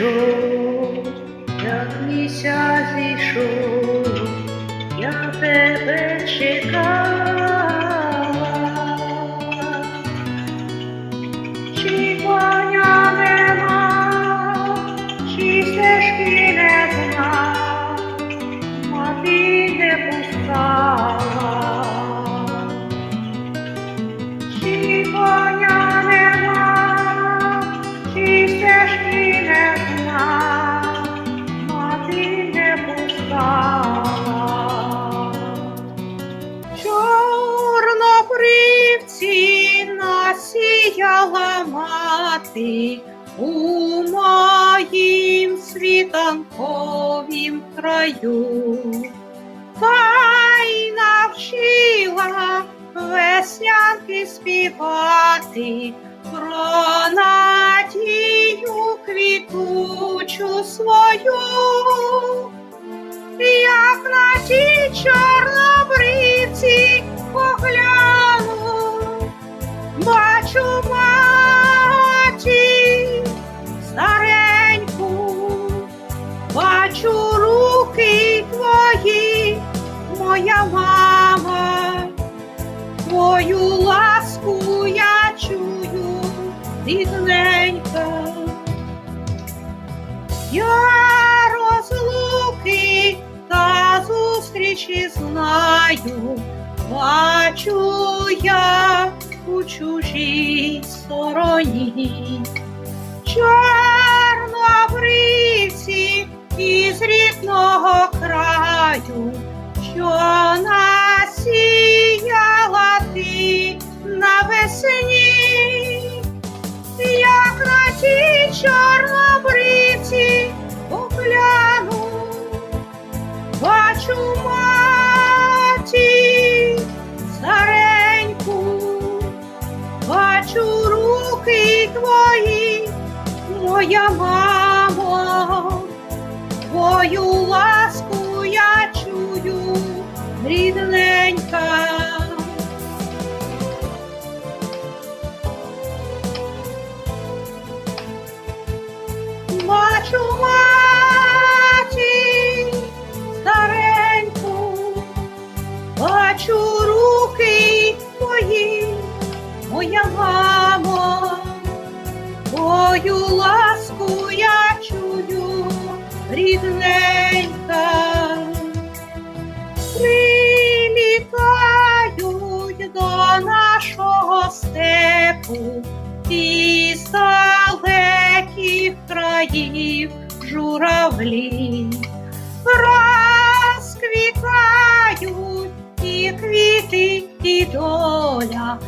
прийшов, як місяць зійшов, я тебе чекала. Чи коня нема, чи стежки не зна, мати не пускала. Мати у моїм світанковім краю, й навчила веснянки співати про надію квітучу свою. Як на ті чорнобривці погляну, бачу руки твої, моя мама, твою ласку я чую, рідненька. Я розлуки та зустрічі знаю, бачу я у чужій стороні. Чорнобривці із рідного краю, що насіяла ти навесні як на ті чорнобриці погляну, бачу маті стареньку, бачу руки твої, моя мамо, твою ласку я чую, рідненька. Бачу маті стареньку, бачу руки твої, моя мамо, твою ласку рідненька. Прилітають до нашого степу із далеких країв журавлі. Розквітають і квіти, і доля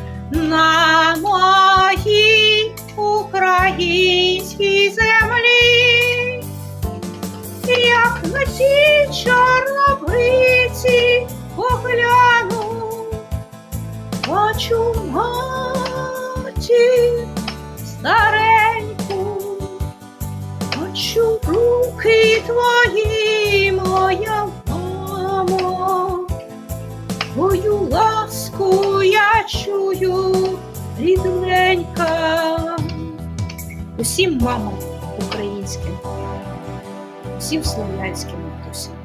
бачу маті стареньку, бачу руки твої, моя мамо, твою ласку я чую, рідненька. Усім мамам українським всім слов'янським матусям.